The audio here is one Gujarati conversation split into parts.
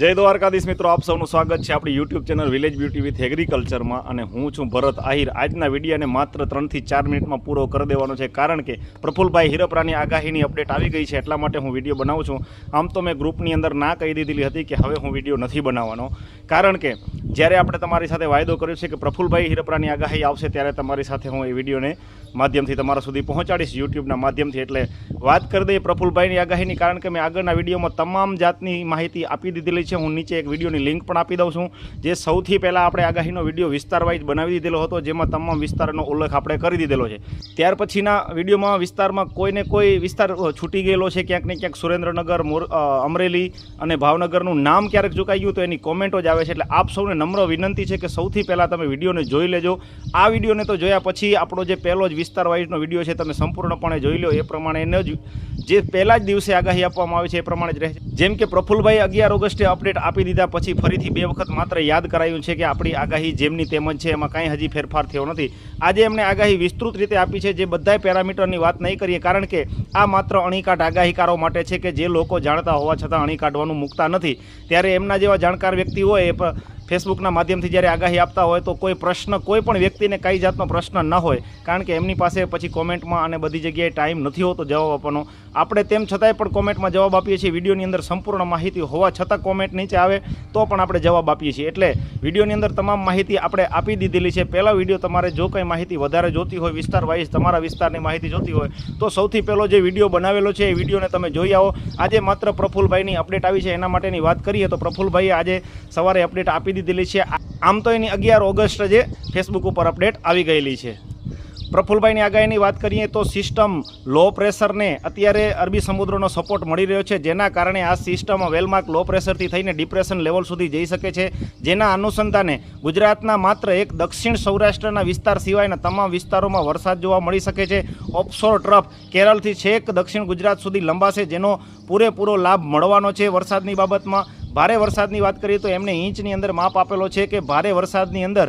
જય દ્વારકાધીશ મિત્રો, આપ સૌનું સ્વાગત છે આપણી YouTube channel village beauty with એગ્રીકલ્ચરમાં અને હું છું ભરત આહિર. આજના વિડીયોને માત્ર ત્રણથી ચાર મિનિટમાં પૂરો કરી દેવાનો છે કારણ કે પ્રફુલભાઈ હિરપરાની આગાહીની અપડેટ આવી ગઈ છે એટલા માટે હું વીડિયો બનાવું છું. આમ તો મેં ગ્રુપની અંદર ના કહી દીધેલી હતી કે હવે હું વીડિયો નથી બનાવવાનો. કારણ કે જ્યારે આપણે તમારી સાથે વાયદો કર્યો છે કે પ્રફુલભાઈ હિરપરાની આગાહી આવશે ત્યારે તમારી સાથે હું એ વિડીયોને માધ્યમથી તમારા સુધી પહોંચાડીશ યુટ્યુબના માધ્યમથી. એટલે વાત કરી દઈએ પ્રફુલભાઈની આગાહીની, કારણ કે મેં આગળના વિડીયોમાં તમામ જાતની માહિતી આપી દીધેલી છે, હું નીચે એક વિડીયોની લિંક પણ આપી દઉં છું, જે સૌથી પહેલાં આપણે આગાહીનો વીડિયો વિસ્તાર વાઇઝ બનાવી દીધેલો હતો, જેમાં તમામ વિસ્તારનો ઉલ્લેખ આપણે કરી દીધેલો છે. ત્યાર પછીના વિડીયોમાં વિસ્તારમાં કોઈને કોઈ વિસ્તાર છૂટી ગયેલો છે, ક્યાંક ને ક્યાંક સુરેન્દ્રનગર, મોર અમરેલી અને ભાવનગરનું નામ ક્યારેક ચૂકાઈ તો એની કોમેન્ટો જ આવે છે, એટલે આપ સૌને નમ્ર વિનંતી છે કે સૌથી પહેલાં તમે વિડીયોને જોઈ લેજો. આ વિડીયોને તો જોયા પછી આપણો જે પહેલો જ વિસ્તાર વાઇઝનો વીડિયો છે, તમે સંપૂર્ણપણે જોઈ લો, એ પ્રમાણે એને જ, જે પહેલા જ દિવસે આગાહી આપવામાં આવે છે, એ પ્રમાણે જ રહે છે જેમ કે પ્રફુલભાઈ અગિયાર ઓગસ્ટે અપડેટ આપી દીધા પછી ફરીથી બે વખત માત્ર યાદ કરાયું છે કે આપણી આગાહી જેમની તેમ જ છે એમાં કાંઈ હજી ફેરફાર થયો નથી. આજે એમણે આગાહી વિસ્તૃત રીતે આપી છે, જે બધાય પેરામીટરની વાત નહીં કરીએ, કારણ કે આ માત્ર અણીકાઢ આગાહીકારો માટે છે કે જે લોકો જાણતા હોવા છતાં અણી કાઢવાનું મૂકતા નથી. ત્યારે એમના જેવા જાણકાર વ્યક્તિ હોય એ ફેસબુકના માધ્યમથી જ્યારે આગાહી આપતા હોય તો કોઈ પ્રશ્ન, કોઈ પણ વ્યક્તિને કઈ જાતનો પ્રશ્ન ન હોય. કારણ કે એમની પાસે પછી કોમેન્ટમાં અને બધી જગ્યાએ ટાઈમ નથી હોતો જવાબ આપવાનો. આપણે તેમ છતાંય પણ કોમેન્ટમાં જવાબ આપીએ છીએ. વિડીયોની અંદર સંપૂર્ણ માહિતી હોવા છતાં કોમેન્ટ નીચે આવે તો પણ આપણે જવાબ આપીએ છીએ. એટલે વિડીયોની અંદર તમામ માહિતી આપણે આપી દીધેલી છે. પહેલા વીડિયો તમારે જો કંઈ માહિતી વધારે જોતી હોય વિસ્તાર વાઇઝ તમારા વિસ્તારની માહિતી જોતી હોય, તો સૌથી પહેલો જે વીડિયો બનાવેલો છે, એ વિડીયોને તમે જોઈ આવો. આજે માત્ર પ્રફુલભાઈની અપડેટ આવી છે. એના માટેની વાત કરીએ તો પ્રફુલભાઈએ આજે સવારે અપડેટ આપી દીધેલી છે. આમ તો એની અગિયાર ઓગસ્ટ જે ફેસબુક ઉપર અપડેટ આવી ગયેલી છે. પ્રફુલભાઈની આગાહીની વાત કરીએ તો સિસ્ટમ લો પ્રેશરને અત્યારે અરબી સમુદ્રનો સપોર્ટ મળી રહ્યો છે. જેના કારણે આ સિસ્ટમ વેલમાર્ક લો પ્રેશરથી થઈને ડિપ્રેશન લેવલ સુધી જઈ શકે છે. જેના અનુસંધાને ગુજરાતના માત્ર એક દક્ષિણ સૌરાષ્ટ્રના વિસ્તાર સિવાયના તમામ વિસ્તારોમાં વરસાદ જોવા મળી શકે છે. ઓફશોર ટ્રફ કેરળથી છેક દક્ષિણ ગુજરાત સુધી લંબાશે, જેનો પૂરેપૂરો લાભ મળવાનો છે વરસાદની બાબતમાં. ભારે વરસાદની વાત કરીએ તો એમને ઇંચની અંદર માપ આપેલો છે કે ભારે વરસાદની અંદર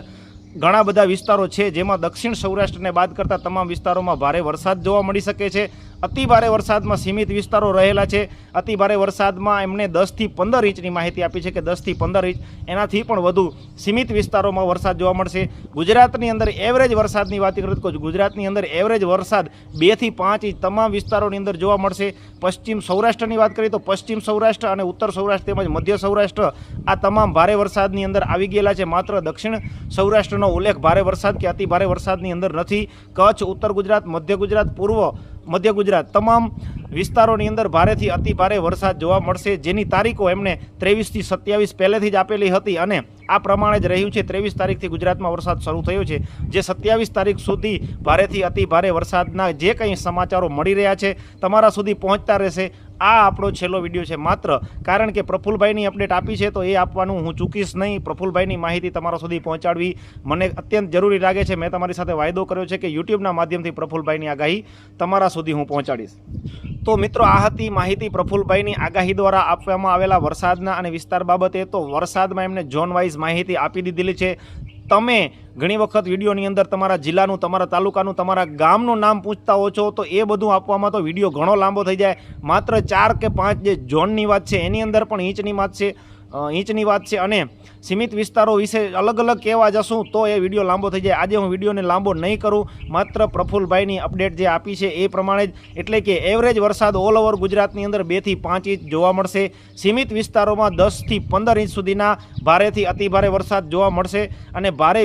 ઘણા બધા વિસ્તારો છે જેમાં દક્ષિણ સૌરાષ્ટ્રને બાદ કરતા તમામ વિસ્તારોમાં ભારે વરસાદ જોવા મળી શકે છે. અતિ ભારે વરસાદમાં સીમિત વિસ્તારો રહેલા છે. અતિ ભારે વરસાદમાં એમણે દસથી પંદર ઇંચની માહિતી આપી છે કે દસથી પંદર ઇંચ એનાથી પણ વધુ સીમિત વિસ્તારોમાં વરસાદ જોવા મળશે. ગુજરાતની અંદર એવરેજ વરસાદની વાત કરીએ તો ગુજરાતની અંદર એવરેજ વરસાદ બેથી પાંચ ઇંચ તમામ વિસ્તારોની અંદર જોવા મળશે. પશ્ચિમ સૌરાષ્ટ્રની વાત કરીએ તો પશ્ચિમ સૌરાષ્ટ્ર અને ઉત્તર સૌરાષ્ટ્ર તેમજ મધ્ય સૌરાષ્ટ્ર આ તમામ ભારે વરસાદની અંદર આવી ગયેલા છે. માત્ર દક્ષિણ સૌરાષ્ટ્રનો ઉલ્લેખ ભારે વરસાદ કે અતિ ભારે વરસાદની અંદર નથી. કચ્છ, ઉત્તર ગુજરાત, મધ્ય ગુજરાત, પૂર્વ મધ્ય ગુજરાત તમામ વિસ્તારોની અંદર ભારેથી અતિ ભારે વરસાદ જોવા મળશે. જેની તારીખો એમને ત્રેવીસથી સત્યાવીસ પહેલેથી જ આપેલી હતી અને આ પ્રમાણે જ રહ્યું છે. ત્રેવીસ તારીખથી ગુજરાતમાં વરસાદ શરૂ થયો છે. જે સત્યાવીસ તારીખ સુધી ભારેથી અતિ ભારે વરસાદના જે કંઈ સમાચારો મળી રહ્યા છે, તમારા સુધી પહોંચતા રહેશે. આ આપણો છેલ્લો વીડિયો છે. માત્ર કારણ કે પ્રફુલભાઈની અપડેટ આપી છે, તો એ આપવાનું હું ચૂકીશ નહીં. પ્રફુલભાઈની માહિતી તમારા સુધી પહોંચાડવી મને અત્યંત જરૂરી લાગે છે. મેં તમારી સાથે વાયદો કર્યો છે કે યુટ્યુબના માધ્યમથી પ્રફુલભાઈની આગાહી તમારા સુધી હું પહોંચાડીશ. તો મિત્રો, આ હતી માહિતી પ્રફુલભાઈની આગાહી દ્વારા આપવામાં આવેલા વરસાદના અને વિસ્તાર બાબતે. તો વરસાદમાં એમને ઝોન વાઇઝ માહિતી આપી દીધેલી છે. તમે ઘણી વખત વિડીયોની અંદર તમારા જિલ્લાનું, તમારા તાલુકાનું, તમારા ગામનું નામ પૂછતા હો છો, તો એ બધું આપવામાં તો વીડિયો ઘણો લાંબો થઈ જાય. માત્ર ચાર કે પાંચ જે ઝોનની વાત છે, એની અંદર પણ ઇંચની વાત છે ઇંચની વાત છે અને સીમિત વિસ્તારો વિશે અલગ અલગ કહેવા જશું, તો એ વીડિયો લાંબો થઈ જાય. આજે હું વિડીયોને લાંબો નહીં કરું, માત્ર પ્રફુલભાઈની અપડેટ જે આપી છે એ પ્રમાણે જ. એટલે કે એવરેજ વરસાદ ઓલ ઓવર ગુજરાતની અંદર બેથી પાંચ ઇંચ જોવા મળશે. સીમિત વિસ્તારોમાં દસથી પંદર ઇંચ સુધીના ભારેથી અતિભારે વરસાદ જોવા મળશે અને ભારે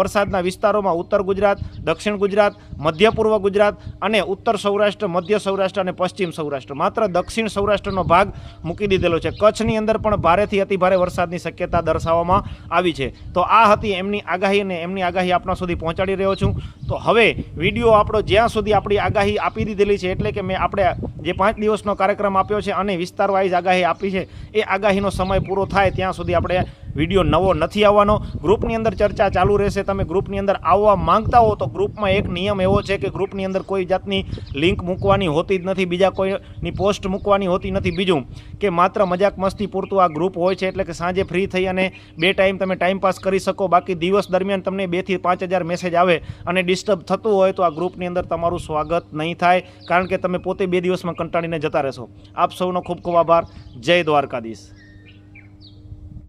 વરસાદના વિસ્તારોમાં ઉત્તર ગુજરાત, દક્ષિણ ગુજરાત, મધ્ય પૂર્વ ગુજરાત અને ઉત્તર સૌરાષ્ટ્ર, મધ્ય સૌરાષ્ટ્ર અને પશ્ચિમ સૌરાષ્ટ્ર. માત્ર દક્ષિણ સૌરાષ્ટ્રનો ભાગ મૂકી દીધેલો છે. કચ્છની અંદર પણ ભારેથી અતિભારે વરસાદની શક્યતા દર્શાવવામાં આવી છે. તો આ હતી એમની આગાહી અને એમની આગાહી આપણા સુધી પહોંચાડી રહ્યો છું. તો હવે વીડિયો આપણો જ્યાં સુધી આપણી આગાહી આપી દીધેલી છે, એટલે કે મેં આપણે જે પાંચ દિવસનો કાર્યક્રમ આપ્યો છે અને વિસ્તાર વાઇઝ આગાહી આપી છે, એ આગાહીનો સમય પૂરો થાય ત્યાં સુધી આપણે વીડિયો નવો નથી આવવાનો. ગ્રુપની અંદર ચર્ચા ચાલુ રહેશે. તમે ગ્રુપની અંદર આવવા માંગતા હો તો ગ્રુપમાં એક નિયમ એવો છે કે ગ્રુપની અંદર કોઈ જાતની લિંક મૂકવાની હોતી જ નથી, બીજા કોઈની પોસ્ટ મૂકવાની હોતી નથી. બીજું કે માત્ર મજાક મસ્તી પૂરતું આ ગ્રુપ હોય છે એટલે કે સાંજે ફ્રી થઈ અને બે ટાઈમ તમે ટાઈમ પાસ કરી શકો. બાકી દિવસ દરમિયાન તમને બેથી પાંચ હજાર મેસેજ આવે અને ડિસ્ટર્બ થતું હોય તો આ ગ્રુપની અંદર તમારું સ્વાગત નહીં થાય, કારણ કે તમે પોતે બે દિવસમાં કંટાળીને જતા રહેશો. આપ સૌનો ખૂબ ખૂબ આભાર. જય દ્વારકાધીશ.